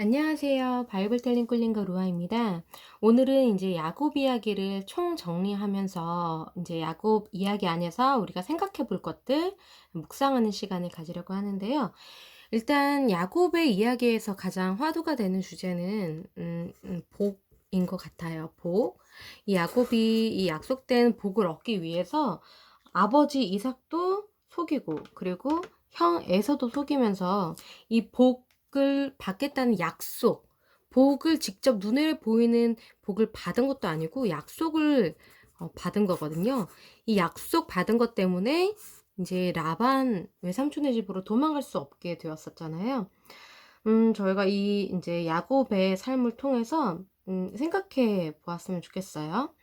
안녕하세요. 바이블 텔링 꿀링거 루아입니다. 오늘은 이제 야곱 이야기를 총 정리하면서 이제 야곱 이야기 안에서 우리가 생각해 볼 것들 묵상하는 시간을 가지려고 하는데요. 일단 야곱의 이야기에서 가장 화두가 되는 주제는 음, 음, 복 인 것 같아요. 복. 이 야곱이 이 약속된 복을 얻기 위해서 아버지 이삭도 속이고 그리고 형 에서도 속이면서 이 복 을 받겠다는 약속, 복을 직접 눈에 보이는 복을 받은 것도 아니고 약속을 어, 받은 거거든요. 이 약속 받은 것 때문에 이제 라반 외삼촌의 집으로 도망갈 수 없게 되었었잖아요. 음, 저희가 이 이제 야곱의 삶을 통해서 음, 생각해 보았으면 좋겠어요.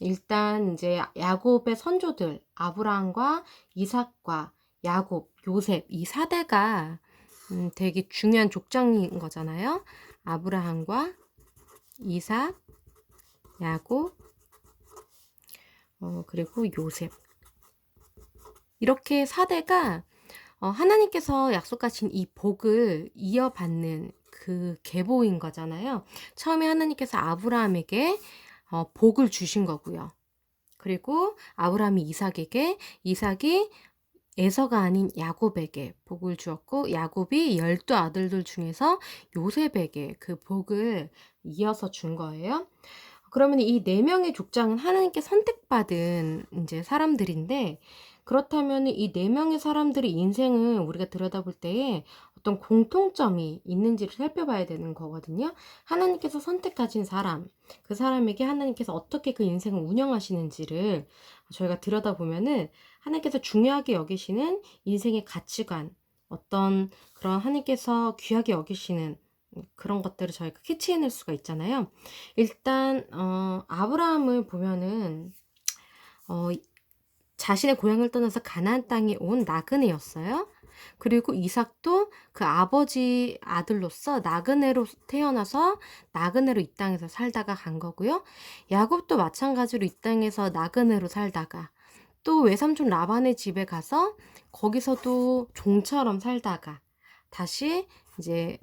일단 이제 야곱의 선조들 아브라함과 이삭과 야곱, 요셉 이 사대가 음, 되게 중요한 족장인 거잖아요. 아브라함과 이삭, 야곱, 어, 그리고 요셉. 이렇게 사대가 어, 하나님께서 약속하신 이 복을 이어받는 그 계보인 거잖아요. 처음에 하나님께서 아브라함에게 어, 복을 주신 거고요. 그리고 아브라함이 이삭에게, 이삭이 에서가 아닌 야곱에게 복을 주었고 야곱이 열두 아들들 중에서 요셉에게 그 복을 이어서 준 거예요. 그러면 이 네 명의 족장은 하나님께 선택받은 이제 사람들인데 그렇다면 이 네 명의 사람들의 인생을 우리가 들여다볼 때에 어떤 공통점이 있는지를 살펴봐야 되는 거거든요. 하나님께서 선택하신 사람, 그 사람에게 하나님께서 어떻게 그 인생을 운영하시는지를 저희가 들여다보면은 하나님께서 중요하게 여기시는 인생의 가치관, 어떤 그런 하나님께서 귀하게 여기시는 그런 것들을 저희가 캐치해낼 수가 있잖아요. 일단 어, 아브라함을 보면은 어, 자신의 고향을 떠나서 가나안 땅에 온 나그네였어요. 그리고 이삭도 그 아버지 아들로서 나그네로 태어나서 나그네로 이 땅에서 살다가 간 거고요. 야곱도 마찬가지로 이 땅에서 나그네로 살다가 또 외삼촌 라반의 집에 가서 거기서도 종처럼 살다가 다시 이제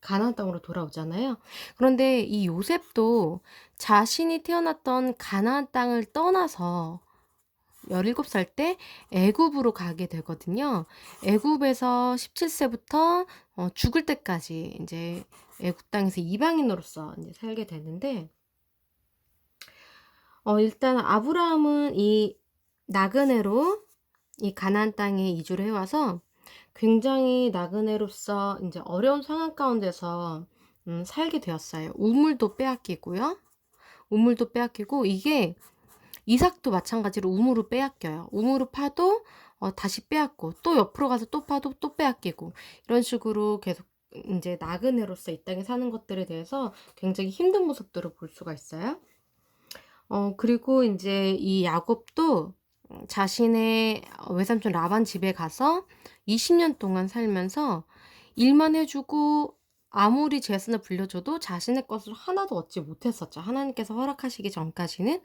가나안 땅으로 돌아오잖아요. 그런데 이 요셉도 자신이 태어났던 가나안 땅을 떠나서 17살 때 애굽으로 가게 되거든요. 애굽에서 17세부터 어, 죽을 때까지 이제 애굽 땅에서 이방인으로서 이제 살게 되는데 어, 일단 아브라함은 이 나그네로 이 가나안 땅에 이주를 해와서 굉장히 나그네로서 이제 어려운 상황 가운데서 음, 살게 되었어요. 우물도 빼앗기고요. 우물도 빼앗기고 이게 이삭도 마찬가지로 우물을 빼앗겨요. 우물을 파도 어, 다시 빼앗고 또 옆으로 가서 또 파도 또 빼앗기고 이런 식으로 계속 이제 나그네로서 이 땅에 사는 것들에 대해서 굉장히 힘든 모습들을 볼 수가 있어요. 어, 그리고 이제 이 야곱도 자신의 외삼촌 라반 집에 가서 20년 동안 살면서 일만 해주고 아무리 재산을 불려줘도 자신의 것을 하나도 얻지 못했었죠. 하나님께서 허락하시기 전까지는.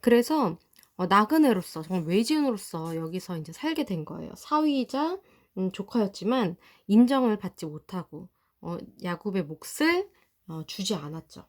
그래서 어, 나그네로서 정말 외지인으로서 여기서 이제 살게 된 거예요. 사위이자 음, 조카였지만 인정을 받지 못하고 어, 야곱의 몫을 어, 주지 않았죠.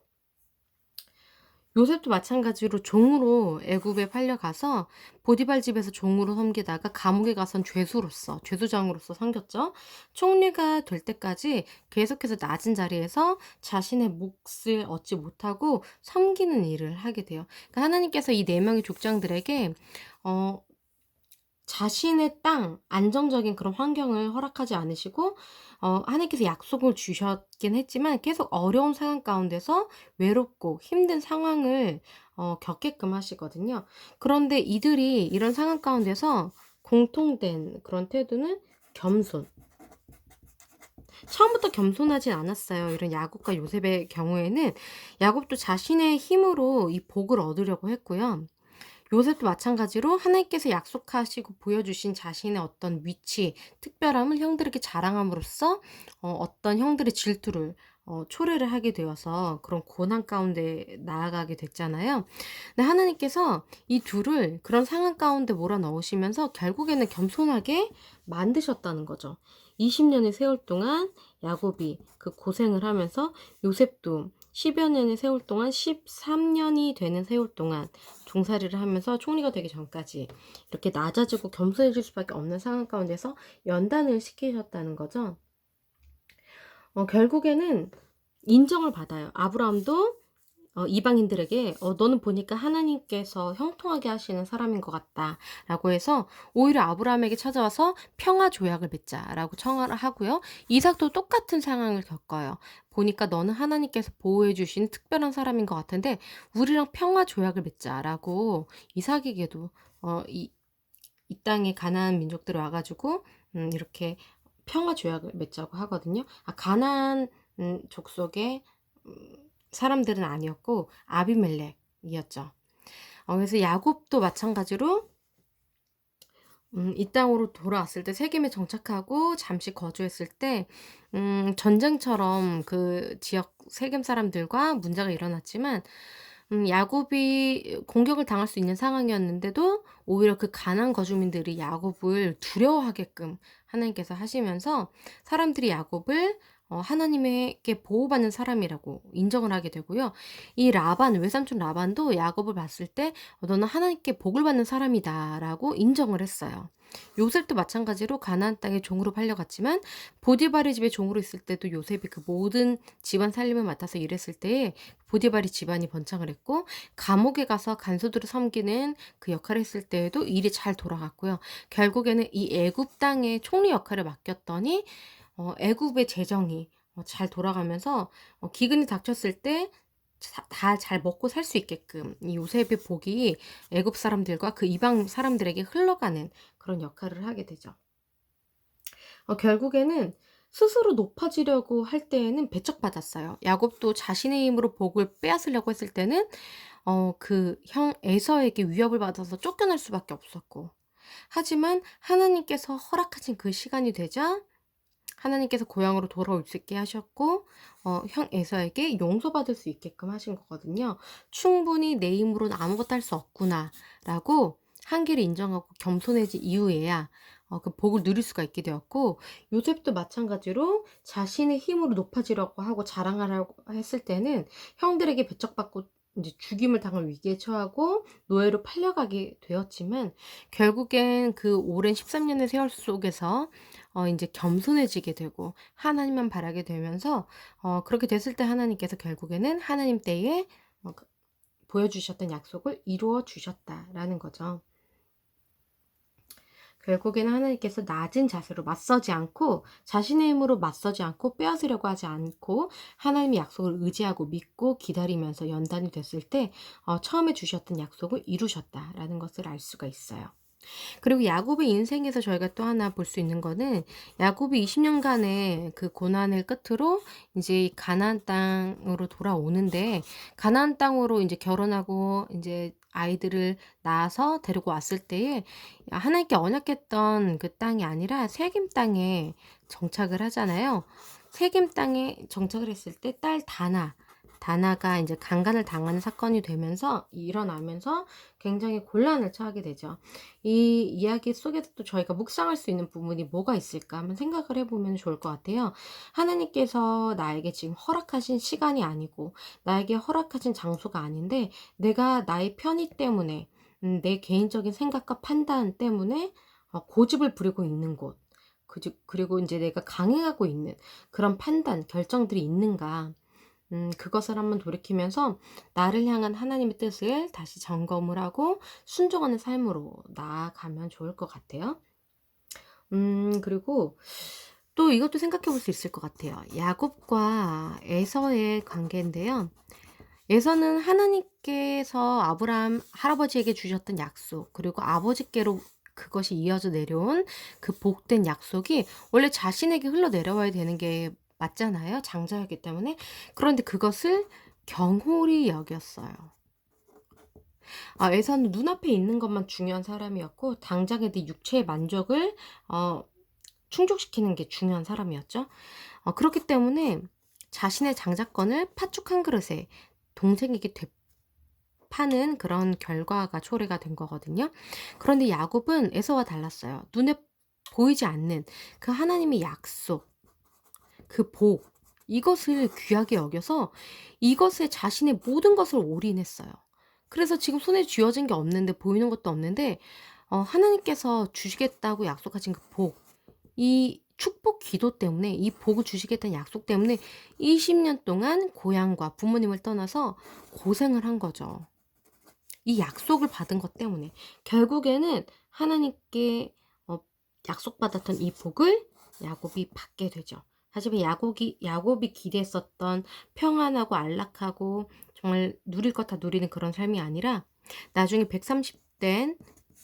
요셉도 마찬가지로 종으로 애굽에 팔려가서 보디발 집에서 종으로 섬기다가 감옥에 가선 죄수로서 죄수장으로서 섬겼죠. 총리가 될 때까지 계속해서 낮은 자리에서 자신의 몫을 얻지 못하고 섬기는 일을 하게 돼요. 그러니까 하나님께서 이 네 명의 족장들에게 어, 자신의 땅, 안정적인 그런 환경을 허락하지 않으시고, 어, 하나님께서 약속을 주셨긴 했지만 계속 어려운 상황 가운데서 외롭고 힘든 상황을 어, 겪게끔 하시거든요. 그런데 이들이 이런 상황 가운데서 공통된 그런 태도는 겸손. 처음부터 겸손하진 않았어요. 이런 야곱과 요셉의 경우에는 야곱도 자신의 힘으로 이 복을 얻으려고 했고요. 요셉도 마찬가지로 하나님께서 약속하시고 보여주신 자신의 어떤 위치, 특별함을 형들에게 자랑함으로써 어, 떤 형들의 질투를 어, 초래를 하게 되어서 그런 고난 가운데 나아가게 됐잖아요. 근데 하나님께서 이 둘을 그런 상황 가운데 몰아넣으시면서 결국에는 겸손하게 만드셨다는 거죠. 20년의 세월 동안 야곱이 그 고생을 하면서 요셉도 10여 년의 세월 동안 13년이 되는 세월 동안 종살이를 하면서 총리가 되기 전까지 이렇게 낮아지고 겸손해질 수밖에 없는 상황 가운데서 연단을 시키셨다는 거죠. 어, 결국에는 인정을 받아요. 아브라함도 어, 이방인들에게 어, 너는 보니까 하나님께서 형통하게 하시는 사람인 것 같다라고 해서 오히려 아브라함에게 찾아와서 평화 조약을 맺자라고 청하를 하고요. 이삭도 똑같은 상황을 겪어요. 보니까 너는 하나님께서 보호해 주신 특별한 사람인 것 같은데 우리랑 평화 조약을 맺자라고 이삭에게도 어, 이, 이 땅에 가나안 민족들이 와가지고 음, 이렇게 평화 조약을 맺자고 하거든요. 아, 가나안 음, 족속의 음, 사람들은 아니었고 아비멜렉이었죠. 어, 그래서 야곱도 마찬가지로 음, 이 땅으로 돌아왔을 때 세겜에 정착하고 잠시 거주했을 때 음, 전쟁처럼 그 지역 세겜 사람들과 문제가 일어났지만 음, 야곱이 공격을 당할 수 있는 상황이었는데도 오히려 그 가난 거주민들이 야곱을 두려워하게끔 하나님께서 하시면서 사람들이 야곱을 어, 하나님에게 보호받는 사람이라고 인정을 하게 되고요. 이 라반, 외삼촌 라반도 야곱을 봤을 때 어, 너는 하나님께 복을 받는 사람이다라고 인정을 했어요. 요셉도 마찬가지로 가나안 땅에 종으로 팔려갔지만 보디발의 집에 종으로 있을 때도 요셉이 그 모든 집안 살림을 맡아서 일했을 때에 보디발이 집안이 번창을 했고 감옥에 가서 간소들을 섬기는 그 역할을 했을 때에도 일이 잘 돌아갔고요. 결국에는 이 애굽 땅의 총리 역할을 맡겼더니 어, 애굽의 재정이 어, 잘 돌아가면서 어, 기근이 닥쳤을 때 다 잘 먹고 살 수 있게끔 이 요셉의 복이 애굽 사람들과 그 이방 사람들에게 흘러가는 그런 역할을 하게 되죠. 어, 결국에는 스스로 높아지려고 할 때에는 배척받았어요. 야곱도 자신의 힘으로 복을 빼앗으려고 했을 때는 어, 그 형 에서에게 위협을 받아서 쫓겨날 수밖에 없었고 하지만 하나님께서 허락하신 그 시간이 되자 하나님께서 고향으로 돌아올 수 있게 하셨고 어, 형 에서에게 용서받을 수 있게끔 하신 거거든요. 충분히 내 힘으로는 아무것도 할 수 없구나라고 한계를 인정하고 겸손해진 이후에야 어, 그 복을 누릴 수가 있게 되었고 요셉도 마찬가지로 자신의 힘으로 높아지려고 하고 자랑하려고 했을 때는 형들에게 배척받고 이제 죽임을 당할 위기에 처하고 노예로 팔려가게 되었지만 결국엔 그 오랜 13년의 세월 속에서 어 인제 겸손해지게 되고 하나님만 바라게 되면서 어 그렇게 됐을 때 하나님께서 결국에는 하나님 때에 어그 보여주셨던 약속을 이루어 주셨다라는 거죠. 결국에는 하나님께서 낮은 자세로 맞서지 않고 자신의 힘으로 맞서지 않고 빼앗으려고 하지 않고 하나님의 약속을 의지하고 믿고 기다리면서 연단이 됐을 때 어, 처음에 주셨던 약속을 이루셨다라는 것을 알 수가 있어요. 그리고 야곱의 인생에서 저희가 또 하나 볼 수 있는 거는 야곱이 20년간의 그 고난을 끝으로 이제 가나안 땅으로 돌아오는데 가나안 땅으로 이제 결혼하고 이제 아이들을 낳아서 데리고 왔을 때에 하나님께 언약했던 그 땅이 아니라 세겜 땅에 정착을 하잖아요. 세겜 땅에 정착을 했을 때 딸 다나 다나가 이제 강간을 당하는 사건이 되면서 일어나면서 굉장히 곤란을 처하게 되죠. 이 이야기 속에서 또 저희가 묵상할 수 있는 부분이 뭐가 있을까 한번 생각을 해보면 좋을 것 같아요. 하나님께서 나에게 지금 허락하신 시간이 아니고 나에게 허락하신 장소가 아닌데 내가 나의 편의 때문에 음, 내 개인적인 생각과 판단 때문에 어, 고집을 부리고 있는 곳. 그리고 이제 내가 강행하고 있는 그런 판단, 결정들이 있는가. 음, 그것을 한번 돌이키면서 나를 향한 하나님의 뜻을 다시 점검을 하고 순종하는 삶으로 나아가면 좋을 것 같아요. 음, 그리고 또 이것도 생각해 볼 수 있을 것 같아요. 야곱과 에서의 관계인데요. 에서는 하나님께서 아브라함 할아버지에게 주셨던 약속, 그리고 아버지께로 그것이 이어져 내려온 그 복된 약속이 원래 자신에게 흘러 내려와야 되는 게 맞잖아요. 장자였기 때문에. 그런데 그것을 경홀히 여겼어요. 아, 에서는 눈앞에 있는 것만 중요한 사람이었고 당장의 내 육체의 만족을 어, 충족시키는 게 중요한 사람이었죠. 어, 그렇기 때문에 자신의 장자권을 팥죽 한 그릇에 동생에게 되 파는 그런 결과가 초래가 된 거거든요. 그런데 야곱은 에서와 달랐어요. 눈에 보이지 않는 그 하나님의 약속, 그 복, 이것을 귀하게 여겨서 이것에 자신의 모든 것을 올인했어요. 그래서 지금 손에 쥐어진 게 없는데 보이는 것도 없는데 어, 하나님께서 주시겠다고 약속하신 그 복, 이 축복 기도 때문에 이 복을 주시겠다는 약속 때문에 20년 동안 고향과 부모님을 떠나서 고생을 한 거죠. 이 약속을 받은 것 때문에 결국에는 하나님께 어, 약속받았던 이 복을 야곱이 받게 되죠. 하지만 야곱이 야곱이 기대했었던 평안하고 안락하고 정말 누릴 것 다 누리는 그런 삶이 아니라 나중에 130된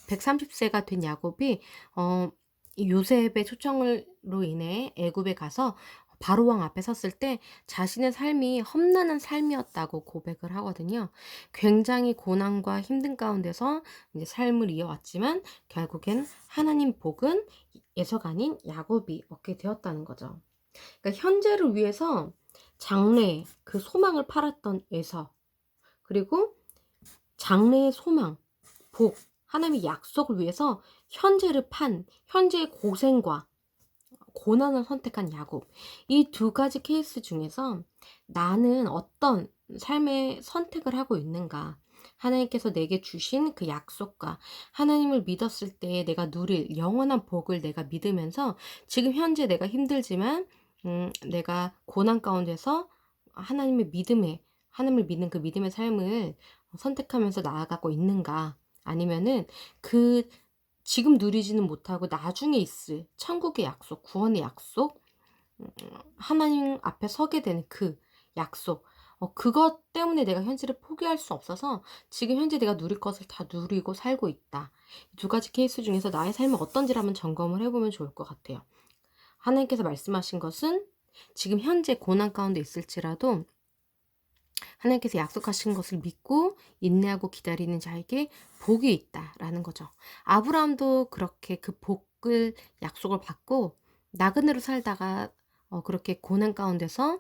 130세가 된 야곱이 어 요셉의 초청으로 인해 애굽에 가서 바로 왕 앞에 섰을 때 자신의 삶이 험난한 삶이었다고 고백을 하거든요. 굉장히 고난과 힘든 가운데서 이제 삶을 이어왔지만 결국엔 하나님 복은 예서가 아닌 야곱이 얻게 되었다는 거죠. 그러니까 현재를 위해서 장래 그 소망을 팔았던 에서 그리고 장래의 소망, 복, 하나님의 약속을 위해서 현재를 판 현재의 고생과 고난을 선택한 야곱. 이 두 가지 케이스 중에서 나는 어떤 삶의 선택을 하고 있는가? 하나님께서 내게 주신 그 약속과 하나님을 믿었을 때 내가 누릴 영원한 복을 내가 믿으면서 지금 현재 내가 힘들지만 음, 내가 고난 가운데서 하나님의 믿음에 하나님을 믿는 그 믿음의 삶을 선택하면서 나아가고 있는가? 아니면은 그 지금 누리지는 못하고 나중에 있을 천국의 약속, 구원의 약속, 음, 하나님 앞에 서게 되는 그 약속, 어, 그것 때문에 내가 현재를 포기할 수 없어서 지금 현재 내가 누릴 것을 다 누리고 살고 있다. 두 가지 케이스 중에서 나의 삶은 어떤지를 한번 점검을 해보면 좋을 것 같아요. 하나님께서 말씀하신 것은 지금 현재 고난 가운데 있을지라도 하나님께서 약속하신 것을 믿고 인내하고 기다리는 자에게 복이 있다라는 거죠. 아브라함도 그렇게 그 복을 약속을 받고 나그네로 살다가 어, 그렇게 고난 가운데서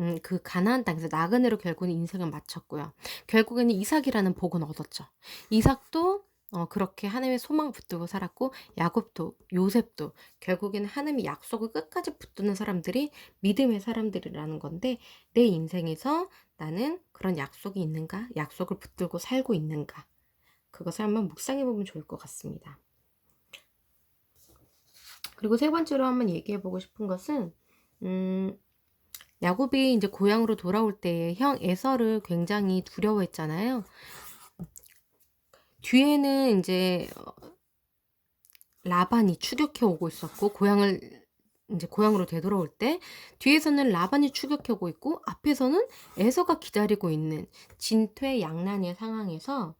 음, 그 가나안 땅에서 나그네로 결국은 인생을 마쳤고요. 결국에는 이삭이라는 복은 얻었죠. 이삭도 어, 그렇게 하나님의 소망 붙들고 살았고 야곱도 요셉도 결국에는 하나님의 약속을 끝까지 붙드는 사람들이 믿음의 사람들이라는 건데 내 인생에서 나는 그런 약속이 있는가? 약속을 붙들고 살고 있는가? 그것을 한번 묵상해 보면 좋을 것 같습니다. 그리고 세 번째로 한번 얘기해 보고 싶은 것은 음, 야곱이 이제 고향으로 돌아올 때형 에서를 굉장히 두려워했잖아요. 뒤에는 이제 어, 라반이 추격해 오고 있었고 고향을 이제 고향으로 되돌아올 때 뒤에서는 라반이 추격해 오고 있고 앞에서는 에서가 기다리고 있는 진퇴양난의 상황에서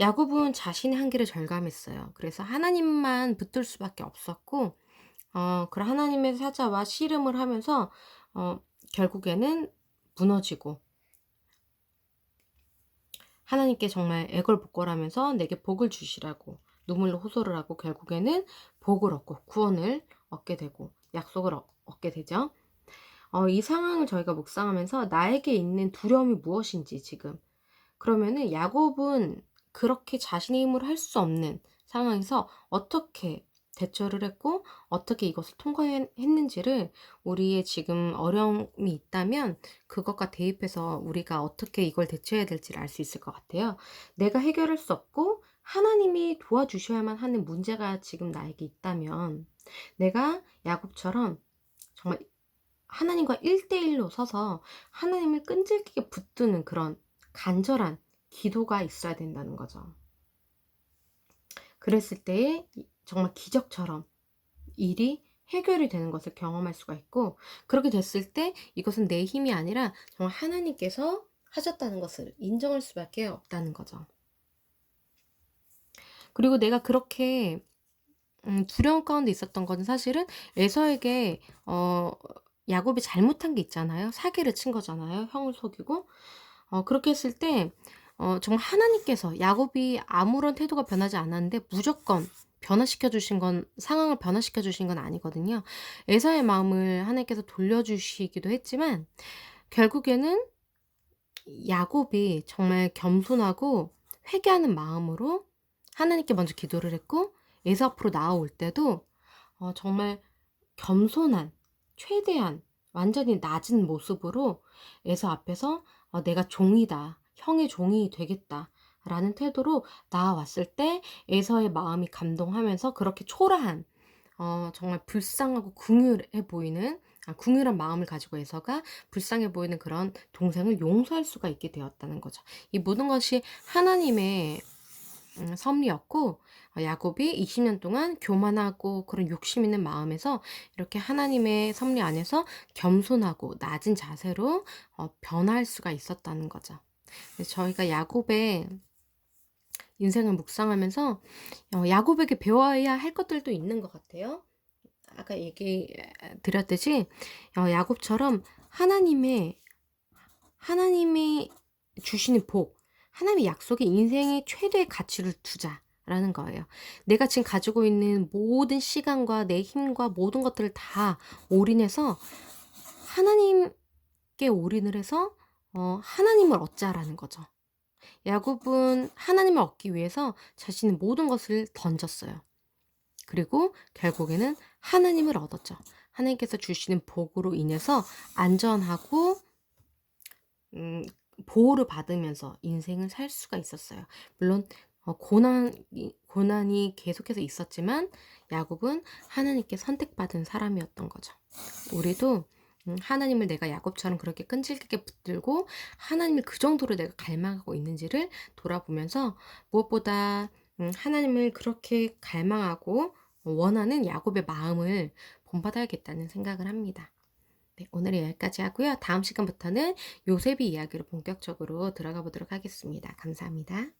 야곱은 자신의 한계를 절감했어요. 그래서 하나님만 붙들 수밖에 없었고 어, 그런 하나님의 사자와 씨름을 하면서 어, 결국에는 무너지고 하나님께 정말 애걸복걸하면서 내게 복을 주시라고 눈물로 호소를 하고 결국에는 복을 얻고 구원을 얻게 되고 약속을 얻게 되죠. 어, 이 상황을 저희가 묵상하면서 나에게 있는 두려움이 무엇인지 지금 그러면은 야곱은 그렇게 자신의 힘으로 할 수 없는 상황에서 어떻게 대처를 했고 어떻게 이것을 통과했는지를 우리의 지금 어려움이 있다면 그것과 대입해서 우리가 어떻게 이걸 대처해야 될지를 알 수 있을 것 같아요. 내가 해결할 수 없고 하나님이 도와주셔야만 하는 문제가 지금 나에게 있다면 내가 야곱처럼 정말 하나님과 1대1로 서서 하나님을 끈질기게 붙드는 그런 간절한 기도가 있어야 된다는 거죠. 그랬을 때 정말 기적처럼 일이 해결이 되는 것을 경험할 수가 있고 그렇게 됐을 때 이것은 내 힘이 아니라 정말 하나님께서 하셨다는 것을 인정할 수밖에 없다는 거죠. 그리고 내가 그렇게 음, 두려움 가운데 있었던 것은 사실은 에서에게 어, 야곱이 잘못한 게 있잖아요. 사기를 친 거잖아요. 형을 속이고 어, 그렇게 했을 때 어, 정말 하나님께서 야곱이 아무런 태도가 변하지 않았는데 무조건 변화시켜 주신 건 상황을 변화시켜 주신 건 아니거든요. 에서의 마음을 하나님께서 돌려주시기도 했지만 결국에는 야곱이 정말 겸손하고 회개하는 마음으로 하나님께 먼저 기도를 했고 에서 앞으로 나아올 때도 어, 정말 겸손한 최대한 완전히 낮은 모습으로 에서 앞에서 어, 내가 종이다. 형의 종이 되겠다. 라는 태도로 나아왔을 때 에서의 마음이 감동하면서 그렇게 초라한 어, 정말 불쌍하고 궁휼해 보이는 아, 궁휼한 마음을 가지고 에서가 불쌍해 보이는 그런 동생을 용서할 수가 있게 되었다는 거죠. 이 모든 것이 하나님의 음, 섭리였고 어, 야곱이 20년 동안 교만하고 그런 욕심 있는 마음에서 이렇게 하나님의 섭리 안에서 겸손하고 낮은 자세로 어, 변할 수가 있었다는 거죠. 저희가 야곱의 인생을 묵상하면서 어, 야곱에게 배워야 할 것들도 있는 것 같아요. 아까 얘기 드렸듯이 어, 야곱처럼 하나님의 하나님이 주시는 복, 하나님의 약속에 인생의 최대의 가치를 두자 라는 거예요. 내가 지금 가지고 있는 모든 시간과 내 힘과 모든 것들을 다 올인해서 하나님께 올인을 해서 어, 하나님을 얻자라는 거죠. 야곱은 하나님을 얻기 위해서 자신의 모든 것을 던졌어요. 그리고 결국에는 하나님을 얻었죠. 하나님께서 주시는 복으로 인해서 안전하고 음, 보호를 받으면서 인생을 살 수가 있었어요. 물론 어, 고난이, 고난이 계속해서 있었지만 야곱은 하나님께 선택받은 사람이었던 거죠. 우리도 음, 하나님을 내가 야곱처럼 그렇게 끈질기게 붙들고 하나님을 그 정도로 내가 갈망하고 있는지를 돌아보면서 무엇보다 음, 하나님을 그렇게 갈망하고 원하는 야곱의 마음을 본받아야겠다는 생각을 합니다. 네, 오늘은 여기까지 하고요. 다음 시간부터는 요셉의 이야기로 본격적으로 들어가 보도록 하겠습니다. 감사합니다.